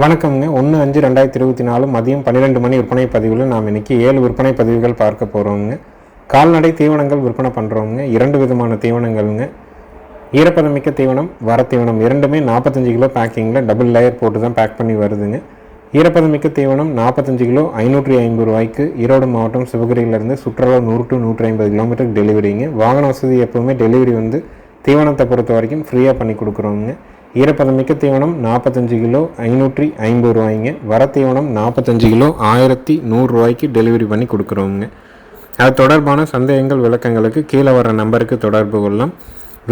வணக்கம்ங்க. ஒன்று அஞ்சு ரெண்டாயிரத்தி இருபத்தி நாலு மதியம் பன்னிரெண்டு மணி விற்பனை பதிவில் நாம் இன்னைக்கு ஏழு விற்பனை பதிவுகள் பார்க்க போகிறோங்க கால்நடை தீவனங்கள் விற்பனை பண்ணுறோங்க இரண்டு விதமான தீவனங்கள்ங்க. ஈரப்பதமிக்க தீவனம் வர தீவனம் இரண்டுமே நாற்பத்தஞ்சு கிலோ பேக்கிங்கில் டபுள் லேயர் போட்டு தான் பேக் பண்ணி வருதுங்க. ஈரப்பதமிக்க தீவனம் நாற்பத்தஞ்சு கிலோ ஐநூற்றி ஐம்பது ரூபாய்க்கு ஈரோடு மாவட்டம் சிவகிரியிலேருந்து சுற்றுலா நூறு டு நூற்றி ஐம்பது கிலோமீட்டருக்கு டெலிவரிங்க வாகன வசதி எப்போவுமே டெலிவரி வந்து தீவனத்தை பொறுத்த வரைக்கும் ஃப்ரீயாக பண்ணி கொடுக்குறோங்க ஈரப்பதம் மிக்க தீவனம் நாற்பத்தஞ்சு கிலோ ஐநூற்றி ஐம்பது ரூபாய்ங்க. வர தீவனம் நாற்பத்தஞ்சு கிலோ ஆயிரத்தி நூறுரூவாய்க்கு டெலிவரி பண்ணி கொடுக்குறோங்க அது தொடர்பான சந்தேகங்கள் விளக்கங்களுக்கு கீழே வர நம்பருக்கு தொடர்பு கொள்ளலாம்.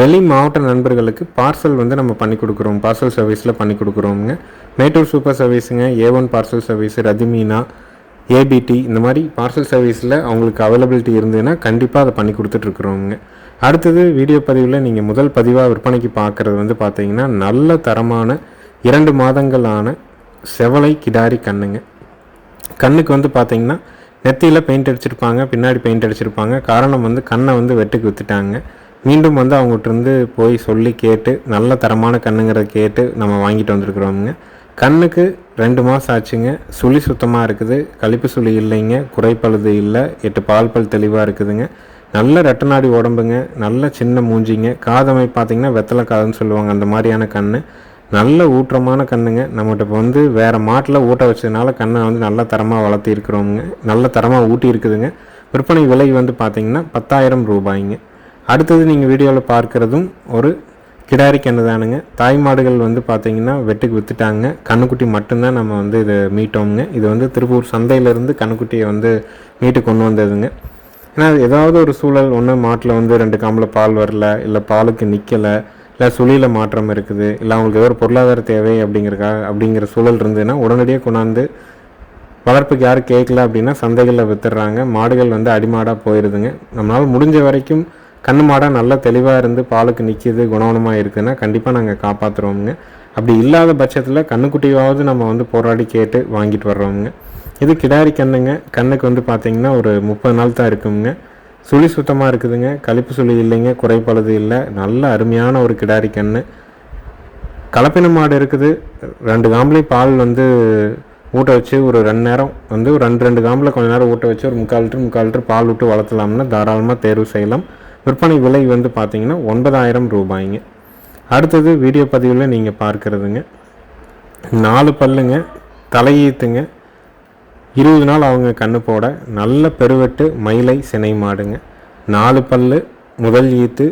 வெளி மாவட்ட நண்பர்களுக்கு பார்சல் வந்து நம்ம பண்ணி கொடுக்குறோம். பார்சல் சர்வீஸில் பண்ணி கொடுக்குறோங்க Mettur super சர்வீஸுங்க A one parcel service Rathimeena ABT இந்த மாதிரி பார்சல் சர்வீஸில் அவங்களுக்கு அவைலபிலிட்டி இருந்ததுன்னா கண்டிப்பாக அதை பண்ணி கொடுத்துட்ருக்குறோங்க அடுத்தது வீடியோ பதிவில் நீங்கள் முதல் பதிவாக விற்பனைக்கு பார்க்குறது வந்து பார்த்தீங்கன்னா நல்ல தரமான இரண்டு மாதங்களான செவலை கிடாரி கண்ணுங்க. கண்ணுக்கு வந்து பார்த்தீங்கன்னா நெத்தியில் பெயிண்ட் அடிச்சிருப்பாங்க பின்னாடி பெயிண்ட் அடிச்சிருப்பாங்க. காரணம் வந்து கண்ணை வந்து வெட்டுக்கு விற்றுட்டாங்க மீண்டும் வந்து அவங்ககிட்ட இருந்து போய் சொல்லி கேட்டு நல்ல தரமான கண்ணுங்கிறத கேட்டு நம்ம வாங்கிட்டு வந்திருக்கிறோமுங்க. கண்ணுக்கு ரெண்டு மாதம் ஆச்சுங்க. சுழி சுத்தமாக இருக்குது. கழிப்பு சுழி இல்லைங்க. குறைப்பழுது இல்லை. எட்டு பால் பல் தெளிவாக இருக்குதுங்க. நல்ல ரெட்டநாடி உடம்புங்க நல்ல சின்ன மூஞ்சிங்க. காதமை பார்த்தீங்கன்னா வெத்தலை காதுன்னு சொல்லுவாங்க அந்த மாதிரியான கண் நல்ல ஊற்றமான கண்ணுங்க. நம்மகிட்ட இப்போ வந்து வேறு மாட்டில் ஊட்ட வச்சதுனால கண்ணை வந்து நல்ல தரமாக வளர்த்திருக்கிறோங்க நல்ல தரமாக ஊட்டி இருக்குதுங்க. விற்பனை விலை வந்து பார்த்திங்கன்னா பத்தாயிரம் ரூபாய்ங்க. அடுத்தது நீங்கள் வீடியோவில் பார்க்குறதும் ஒரு கிடாரி கன்று தானுங்க. தாய் மாடுகள் வந்து பார்த்திங்கன்னா வெட்டுக்கு விற்றுட்டாங்க கண்ணுக்குட்டி மட்டும்தான் நம்ம வந்து இதை மீட்டோங்க இது வந்து திருப்பூர் சந்தையிலேருந்து கண்ணுக்குட்டியை வந்து மீட்டு கொண்டு வந்ததுங்க. ஏன்னா அது ஏதாவது ஒரு சூழல் ஒன்று மாட்டில் வந்து ரெண்டு காம்பில் பால் வரல இல்லை பாலுக்கு நிற்கலை இல்லை சுழியில் மாற்றம் இருக்குது இல்லை அவங்களுக்கு ஏதோ ஒரு பொருளாதார தேவை அப்படிங்கிறக்கா அப்படிங்கிற சூழல் இருந்ததுன்னா உடனடியாக கொண்டாந்து வளர்ப்புக்கு யாரும் கேட்கல அப்படின்னா சந்தைகளில் வித்துடுறாங்க. மாடுகள் வந்து அடிமாடாக போயிடுதுங்க நம்மளால் முடிஞ்ச வரைக்கும் கண்ணு மாடாக நல்லா தெளிவாக இருந்து பாலுக்கு நிற்கிது குணவனமாக இருக்குதுன்னா கண்டிப்பாக நாங்கள் காப்பாற்றுறோமுங்க அப்படி இல்லாத பட்சத்தில் கண்ணுக்குட்டியாவது நம்ம வந்து போராடி கேட்டு வாங்கிட்டு வர்றோமுங்க. இது கிடாரி கண்ணுங்க. கண்ணுக்கு வந்து பார்த்தீங்கன்னா ஒரு முப்பது நாள் தான் இருக்குங்க. சுழி சுத்தமாக இருக்குதுங்க. கழிப்பு சுழி இல்லைங்க. குறைப்பழுது இல்லை. நல்ல அருமையான ஒரு கிடாரி கண்ணு. கலப்பின மாடு இருக்குது. ரெண்டு காம்புலையும் பால் வந்து ஊட்ட வச்சு ஒரு ரெண்டு நேரம் வந்து ஒரு ரெண்டு ரெண்டு காம்பில் கொஞ்ச நேரம் ஊட்ட வச்சு ஒரு முக்கால் லிட்டர் முக்கால் லிட்டர் பால் விட்டு வளர்த்தலாம்னா தாராளமாக தேர்வு செய்யலாம். விற்பனை விலை வந்து பார்த்தீங்கன்னா ஒன்பதாயிரம் ரூபாய்ங்க. அடுத்தது வீடியோ பதிவில் நீங்கள் பார்க்குறதுங்க. நாலு பல்லுங்க. தலையீத்துங்க. இருபது நாள் அவங்க கண்ணு போட நல்ல பெருவெட்டு மயிலை சினை மாடுங்க. நாலு பல்லு முதல் ஈத்து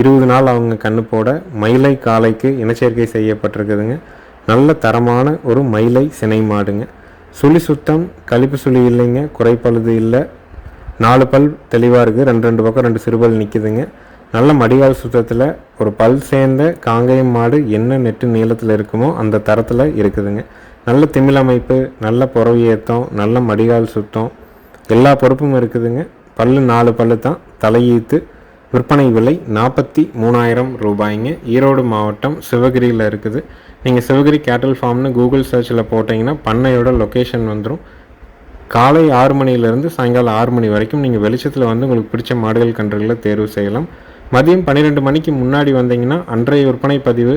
இருபது நாள் அவங்க கண்ணு போட மயிலை காளைக்கு இனச்சேர்க்கை செய்யப்பட்டிருக்குதுங்க. நல்ல தரமான ஒரு மயிலை சினை மாடுங்க. சுழி சுத்தம் கழிப்பு சுழி இல்லைங்க குறைப்பழுது இல்லை. நாலு பல் தெளிவாக இருக்குது ரெண்டு ரெண்டு பக்கம் ரெண்டு சிறுபல் நிற்கிதுங்க நல்ல மடிகால் சுத்தத்தில் ஒரு பல் சேர்ந்த காங்கேயம் மாடு என்ன நெட்டு நீளத்தில் இருக்குமோ அந்த தரத்தில் இருக்குதுங்க. நல்ல திமிழ் அமைப்பு நல்ல புறவு ஏற்றம் நல்ல மடிகால் சுத்தம். எல்லா பொறுப்பும் இருக்குதுங்க. பல்லு நாலு பல்லு தான் தலையீத்து. விற்பனை விலை நாற்பத்தி மூணாயிரம் ரூபாய்ங்க. ஈரோடு மாவட்டம் சிவகிரியில் இருக்குது. நீங்கள் சிவகிரி கேட்டல் ஃபார்ம்னு கூகுள் சர்ச்சில் போட்டிங்கன்னா பண்ணையோட லொக்கேஷன் வந்துடும் காலை ஆறு மணிலேருந்து சாயங்காலம் ஆறு மணி வரைக்கும் நீங்கள் வெளிச்சத்தில் வந்து உங்களுக்கு பிடிச்ச மாடுகள் கன்றுகளை தேர்வு செய்யலாம். மதியம் பன்னிரெண்டு மணிக்கு முன்னாடி வந்தீங்கன்னா அன்றைய விற்பனை பதிவு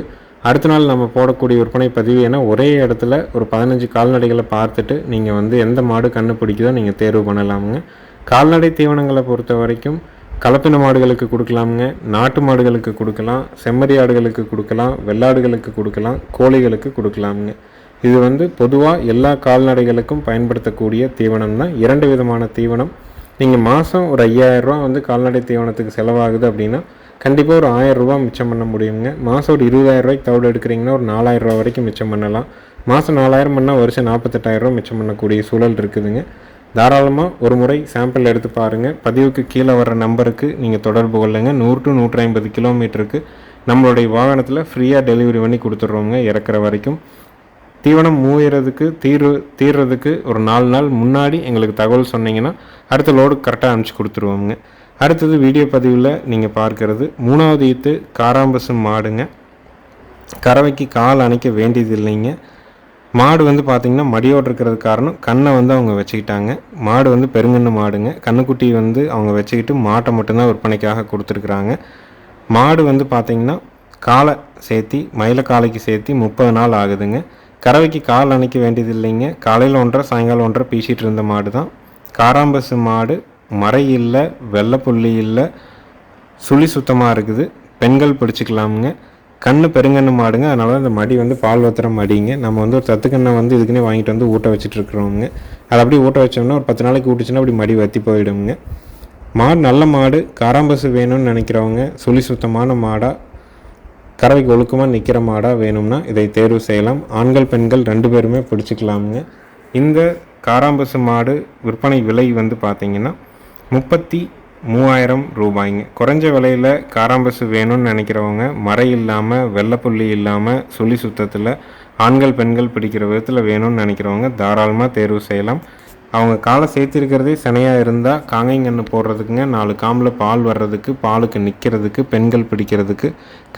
அடுத்த நாள் நம்ம போடக்கூடிய விற்பனை பதிவு என ஒரே இடத்துல ஒரு பதினஞ்சு கால்நடைகளை பார்த்துட்டு நீங்கள் வந்து எந்த மாடு கண்ணு பிடிக்குதோ நீங்கள் தேர்வு பண்ணலாமுங்க. கால்நடை தீவனங்களை பொறுத்த வரைக்கும் கலப்பின மாடுகளுக்கு கொடுக்கலாமுங்க. நாட்டு மாடுகளுக்கு கொடுக்கலாம் செம்மறி ஆடுகளுக்கு கொடுக்கலாம் வெள்ளாடுகளுக்கு கொடுக்கலாம் கோழிகளுக்கு கொடுக்கலாமுங்க. இது வந்து பொதுவாக எல்லா கால்நடைகளுக்கும் பயன்படுத்தக்கூடிய தீவனம் தான் இரண்டு விதமான தீவனம். நீங்கள் மாதம் ஒரு ஐயாயிரரூவா வந்து கால்நடை தீவனத்துக்கு செலவாகுது அப்படின்னா கண்டிப்பாக ஒரு ஆயிரம் மிச்சம் பண்ண முடியுங்க. மாதம் ஒரு இருபதாயிரம் தவிட எடுக்கிறீங்கன்னா ஒரு நாலாயிரம் ரூபா வரைக்கும் மிச்சம் பண்ணலாம். மாதம் நாலாயிரம் பண்ணால் வருஷம் நாற்பத்தெட்டாயிரம் ரூபா மிச்சம் பண்ணக்கூடிய சூழல் இருக்குதுங்க. தாராளமாக ஒரு முறை சாம்பிள் எடுத்து பாருங்கள் பதிவுக்கு கீழே வர்ற நம்பருக்கு நீங்கள் தொடர்பு கொள்ளுங்க. நூறு டு நூற்றி ஐம்பது கிலோமீட்டருக்கு நம்மளுடைய வாகனத்தில் ஃப்ரீயாக டெலிவரி பண்ணி கொடுத்துட்றோங்க இறக்குற வரைக்கும். தீவனம் மூயறதுக்கு தீர்வு தீர்றதுக்கு ஒரு நாலு நாள் முன்னாடி எங்களுக்கு தகவல் சொன்னீங்கன்னா அடுத்த லோடு கரெக்டாக அனுப்பிச்சி கொடுத்துருவோங்க அடுத்தது வீடியோ பதிவில் நீங்கள் பார்க்கறது மூணாவது ஈத்து காராம்பசு மாடுங்க. கறவைக்கு கால் அணைக்க வேண்டியது இல்லைங்க மாடு வந்து பார்த்திங்கன்னா மடியோடு இருக்கிறது காரணம். கண்ணை வந்து அவங்க வச்சுக்கிட்டாங்க. மாடு வந்து பெருங்கண்ணு மாடுங்க. கண்ணுக்குட்டி வந்து அவங்க வச்சுக்கிட்டு மாட்டை மட்டும்தான் விற்பனைக்காக கொடுத்துருக்குறாங்க. மாடு வந்து பார்த்திங்கன்னா காலை சேர்த்தி மயில காலைக்கு சேர்த்தி முப்பது நாள் ஆகுதுங்க. கறவைக்கு கால் அணைக்க வேண்டியது இல்லைங்க காலையில் ஒன்றரை சாயங்காலம் ஒன்றரை பீசிகிட்டு இருந்த மாடு தான் காராம்பசு மாடு மறை இல்லை வெள்ளைப்புள்ளி இல்லை சுழி சுத்தமாக இருக்குது. பெண்கள் பிடிச்சிக்கலாமுங்க. கண்ணு பெருங்கண்ணு மாடுங்க. அதனால அந்த மடி வந்து பால் ஊற்றுற மடிங்க. நம்ம வந்து ஒரு தத்துக்கண்ணை வந்து இதுக்குன்னே வாங்கிட்டு வந்து ஊட்ட வச்சுட்டு இருக்கிறோங்க அதை அப்படியே ஊட்ட வச்சோம்னா ஒரு பத்து நாளைக்கு ஊட்டுச்சுன்னா அப்படி மடி வத்தி போயிடுங்க மாடு நல்ல மாடு காராம்பசு வேணும்னு நினைக்கிறவங்க சுழி சுத்தமான மாடாக கறவைக்கு ஒழுக்கமாக நிற்கிற மாடாக வேணும்னா இதை தேர்வு செய்யலாம். ஆண்கள் பெண்கள் ரெண்டு பேருமே பிடிச்சிக்கலாமுங்க. இந்த காராம்பசு மாடு விற்பனை விலை வந்து பார்த்திங்கன்னா முப்பத்தி மூவாயிரம் ரூபாய்ங்க. குறைஞ்ச விலையில் காராம்பசு வேணும்னு நினைக்கிறவங்க மறை இல்லாமல் வெள்ளைப்புள்ளி இல்லாமல் சுழி சுத்தத்தில் ஆண்கள் பெண்கள் பிடிக்கிற விதத்தில் வேணும்னு நினைக்கிறவங்க தாராளமாக தேர்வு செய்யலாம். அவங்க காலை சேர்த்திருக்கிறதே சனையாக இருந்தால் காங்கைங்கன்று போடுறதுக்குங்க நாலு காம்பில் பால் வர்றதுக்கு பாலுக்கு நிற்கிறதுக்கு பெண்கள் பிடிக்கிறதுக்கு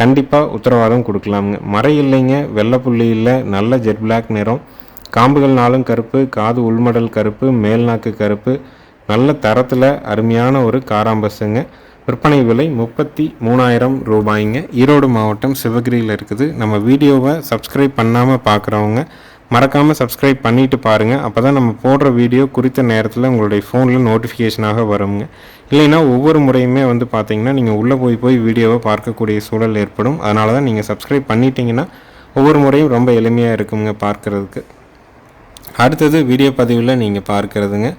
கண்டிப்பாக உத்தரவாதம் கொடுக்கலாமுங்க. மறை இல்லைங்க வெள்ளை புள்ளி இல்லை நல்ல ஜெட் பிளாக் நிறம். காம்புகள் நாளும் கருப்பு காது உள்மடல் கருப்பு மேல்நாக்கு கருப்பு. நல்ல தரத்தில் அருமையான ஒரு காராம்பஸுங்க. விற்பனை விலை முப்பத்தி மூணாயிரம் ரூபாய்ங்க. ஈரோடு மாவட்டம் சிவகிரியில் இருக்குது. நம்ம வீடியோவை சப்ஸ்கிரைப் பண்ணாமல் பார்க்குறவங்க மறக்காமல் சப்ஸ்கிரைப் பண்ணிவிட்டு பாருங்கள் அப்போ தான் நம்ம போடுற வீடியோ குறித்த நேரத்தில் உங்களுடைய ஃபோனில் நோட்டிஃபிகேஷனாக வருங்க. இல்லைன்னா ஒவ்வொரு முறையுமே வந்து பார்த்திங்கன்னா நீங்கள் உள்ளே போய் போய் வீடியோவை பார்க்கக்கூடிய சூழல் ஏற்படும். அதனால தான் நீங்கள் சப்ஸ்கிரைப் பண்ணிட்டீங்கன்னா ஒவ்வொரு முறையும் ரொம்ப எளிமையாக இருக்குங்க பார்க்குறதுக்கு. அடுத்தது வீடியோ பதிவில் நீங்கள் பார்க்குறதுங்க.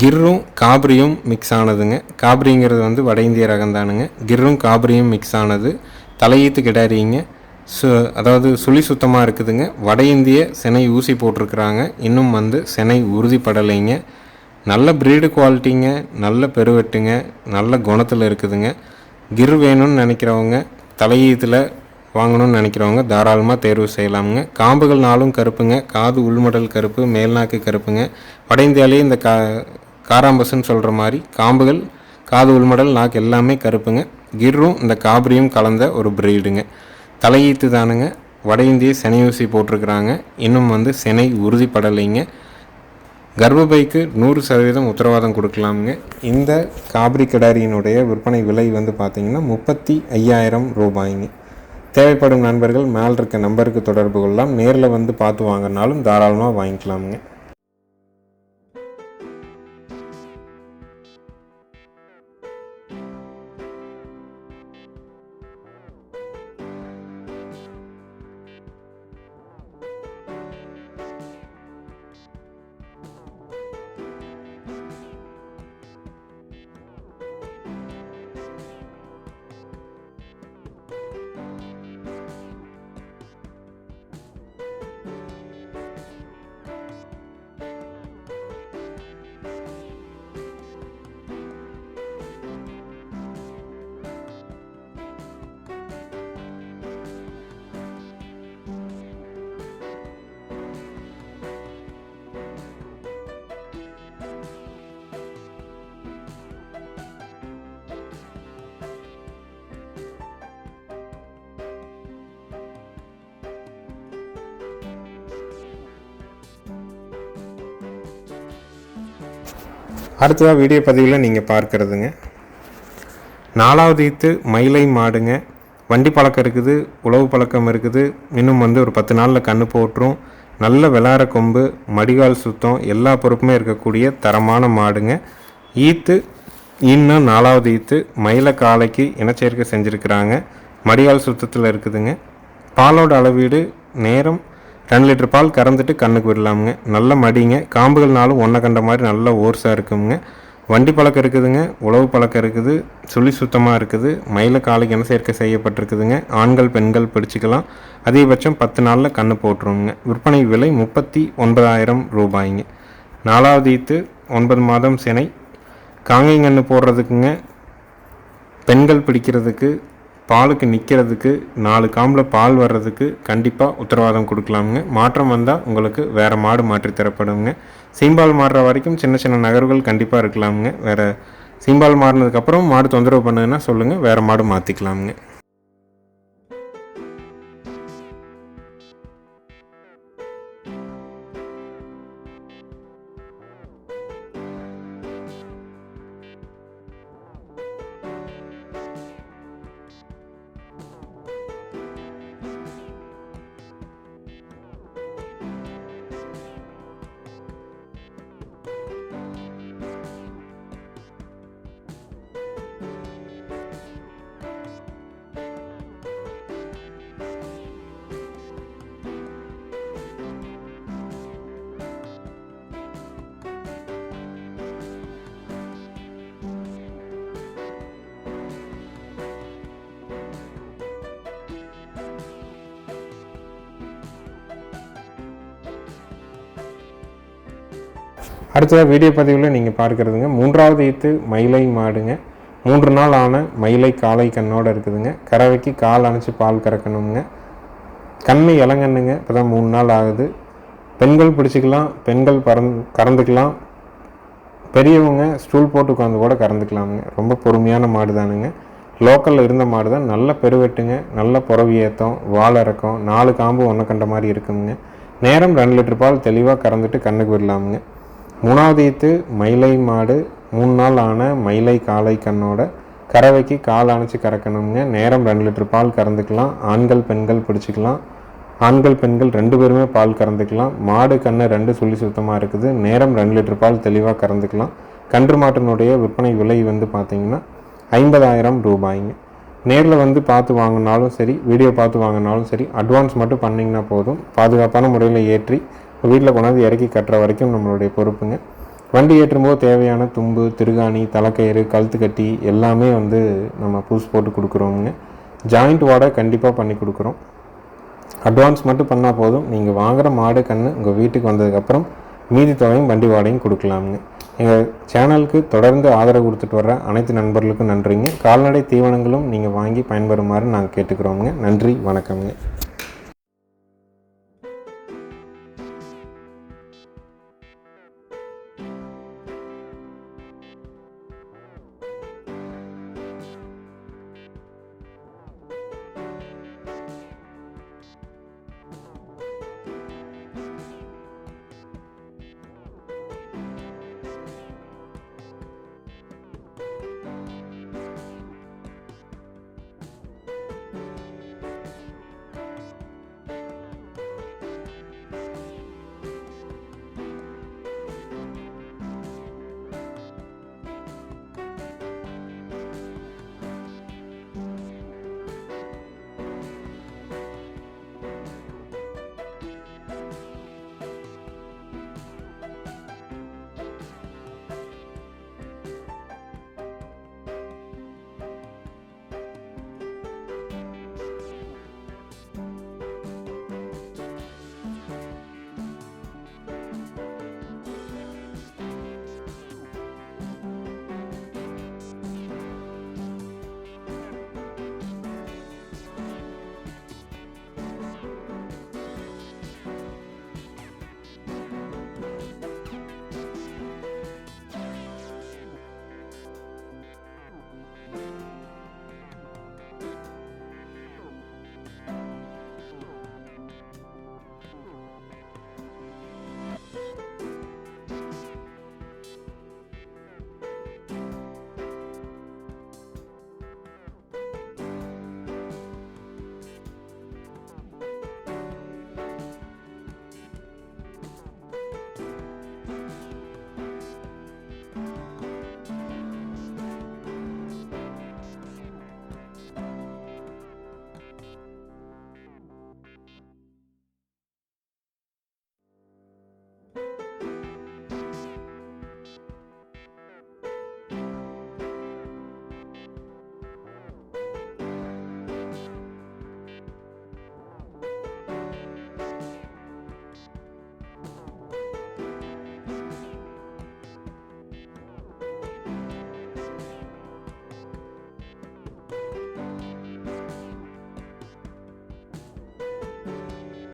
கிர்ரும் காப்ரியும் மிக்ஸ் ஆனதுங்க. காப்ரிங்கிறது வந்து வட இந்திய ரகம் தானுங்க கிர்ரும் காப்ரியும் மிக்ஸ் ஆனது. தலையீத்து கிடாரிங்க. சு அதாவது சுழி சுத்தமாக இருக்குதுங்க. வட இந்திய செனை ஊசி போட்டிருக்கிறாங்க. இன்னும் வந்து செனை உறுதிப்படலைங்க. நல்ல ப்ரீடு குவாலிட்டிங்க நல்ல பெருவெட்டுங்க. நல்ல குணத்தில் இருக்குதுங்க. கிர் வேணும்னு நினைக்கிறவங்க தலையீத்தில் வாங்கணும்னு நினைக்கிறவங்க தாராளமாக தேர்வு செய்யலாமுங்க. காம்புகள் நாளும் கருப்புங்க. காது உள்மடல் கருப்பு மேல்நாக்கு கருப்புங்க. வட இந்தியாவிலேயே இந்த கா காராம்பசுன்னு சொல்கிற மாதிரி காம்புகள் காது உள்மடல் நாக்கு எல்லாமே கருப்புங்க. கிர்ரும் இந்த காபிரியும் கலந்த ஒரு பிரீடுங்க தலையீத்து தானுங்க. வட இந்திய செனை ஊசி போட்டிருக்கிறாங்க. இன்னும் வந்து செனை உறுதிப்படலைங்க. கர்ப்பப்பைக்கு நூறு சதவீதம் உத்தரவாதம் கொடுக்கலாமுங்க. இந்த காபிரி கிடாரியினுடைய விற்பனை விலை வந்து பார்த்திங்கன்னா முப்பத்தி ஐயாயிரம் ரூபாய்ங்க. தேவைப்படும் நண்பர்கள் மேல் இருக்க நம்பருக்கு தொடர்பு கொள்ளலாம். நேரில் வந்து பார்த்து வாங்கினாலும் தாராளமாக வாங்கிக்கலாமுங்க. அடுத்ததாக வீடியோ பதிவில் நீங்கள் பார்க்குறதுங்க. நாலாவது ஈத்து மயிலை மாடுங்க. வண்டி பழக்கம் இருக்குது உழவு பழக்கம் இருக்குது. இன்னும் வந்து ஒரு பத்து நாளில் கன்று போட்டுரும். நல்ல விளாட கொம்பு மடிகால் சுத்தம் எல்லா பொறுப்புமே இருக்கக்கூடிய தரமான மாடுங்க. ஈத்து இன்னும் நாலாவது ஈத்து மயில காலைக்கு இனச்சேர்க்கை செஞ்சுருக்கிறாங்க. மடிகால் சுத்தத்தில் இருக்குதுங்க. பாலோட அளவீடு நேரம் ரெண்டு லிட்டர் பால் கறந்துட்டு கண்ணுக்கு விடலாமுங்க. நல்ல மடிங்க. காம்புகள்னாலும் ஒன்றை கண்ட மாதிரி நல்ல ஓர்ஸாக இருக்குங்க வண்டி பழக்கம் இருக்குதுங்க. உழவு பழக்கம் இருக்குது. சுழி சுத்தமாக இருக்குது. மயில காலை என்ன சேர்க்கை செய்யப்பட்டிருக்குதுங்க. ஆண்கள் பெண்கள் பிடிச்சிக்கலாம். அதிகபட்சம் பத்து நாளில் கண்ணு போட்டுருவோங்க விற்பனை விலை முப்பத்தி ஒன்பதாயிரம் ரூபாய்ங்க. நாலாவது ஈத்து ஒன்பது மாதம் சினை. காங்கைங்கன்று போடுறதுக்குங்க. பெண்கள் பிடிக்கிறதுக்கு பாலுக்கு நிற்கிறதுக்கு நாலு காம்பில் பால் வர்றதுக்கு கண்டிப்பாக உத்தரவாதம் கொடுக்கலாமுங்க. மாற்றம் வந்தால் உங்களுக்கு வேறு மாடு மாற்றி தரப்படுங்க சீம்பால் மாறுற வரைக்கும் சின்ன சின்ன நகர்வுகள் கண்டிப்பாக இருக்கலாமுங்க. வேறு சீம்பால் மாறினதுக்கப்புறம் மாடு தொந்தரவு பண்ணுதுன்னா சொல்லுங்கள் வேறு மாடு மாற்றிக்கலாமுங்க அடுத்ததாக வீடியோ பதிவில் நீங்கள் பார்க்குறதுங்க. மூன்றாவது ஈத்து மயிலை மாடுங்க. மூன்று நாள் ஆன மயிலை காலை கண்ணோடு இருக்குதுங்க. கறவைக்கு கால் அணைச்சி பால் கறக்கணுங்க கண்ணு இளங்கண்ணுங்க. இப்போ தான் மூணு நாள் ஆகுது. பெண்கள் பிடிச்சிக்கலாம் பெண்கள் பறந் கறந்துக்கலாம். பெரியவங்க ஸ்டூல் போட்டு உட்காந்து கூட கறந்துக்கலாமுங்க. ரொம்ப பொறுமையான மாடு தானுங்க லோக்கலில் இருந்த மாடு தான் நல்ல பெருவெட்டுங்க. நல்ல புறவி ஏற்றம் வால் இறக்கம் நாலு காம்பு ஒன்று கண்ட மாதிரி இருக்குங்க. நேரம் ரெண்டு லிட்டர் பால் தெளிவாக கறந்துட்டு கண்ணுக்கு விடலாமுங்க. மூணாவது மயிலை மாடு மூணு நாள் ஆன மயிலை காலை கண்ணோட கறவைக்கு கால் அணைச்சி கறக்கணுங்க நேரம் ரெண்டு லிட்டர் பால் கறந்துக்கலாம். ஆண்கள் பெண்கள் பிடிச்சிக்கலாம். ஆண்கள் பெண்கள் ரெண்டு பேருமே பால் கறந்துக்கலாம். மாடு கண்ணு ரெண்டு சுழி சுத்தமாக இருக்குது. நேரம் ரெண்டு லிட்டர் பால் தெளிவாக கறந்துக்கலாம். கன்று மாட்டினுடைய விற்பனை விலை வந்து பார்த்தீங்கன்னா ஐம்பதாயிரம் ரூபாய்ங்க. நேரில் வந்து பார்த்து வாங்கினாலும் சரி வீடியோ பார்த்து வாங்கினாலும் சரி அட்வான்ஸ் மட்டும் பண்ணிங்கன்னா போதும். பாதுகாப்பான முறையில் ஏற்றி வீட்டில் கொண்டாந்து இறக்கி கட்டுற வரைக்கும் நம்மளுடைய பொறுப்புங்க. வண்டி ஏற்றும்போது தேவையான தும்பு திருகாணி தலைக்கயிறு கழுத்து கட்டி எல்லாமே வந்து நம்ம பூஸ் போட்டு கொடுக்குறோமுங்க. ஜாயிண்ட் வாடகை கண்டிப்பாக பண்ணி கொடுக்குறோம். அட்வான்ஸ் மட்டும் பண்ணால் போதும். நீங்கள் வாங்குகிற மாடு கன்று உங்கள் வீட்டுக்கு வந்ததுக்கப்புறம் மீதி தொகையும் வண்டி வாடகையும் கொடுக்கலாமுங்க. எங்கள் சேனலுக்கு தொடர்ந்து ஆதரவு கொடுத்துட்டு வர்ற அனைத்து நண்பர்களுக்கும் நன்றிங்க. கால்நடை தீவனங்களும் நீங்கள் வாங்கி பயன்பெறுமாறு நாங்கள் கேட்டுக்கிறோமுங்க. நன்றி வணக்கம்ங்க.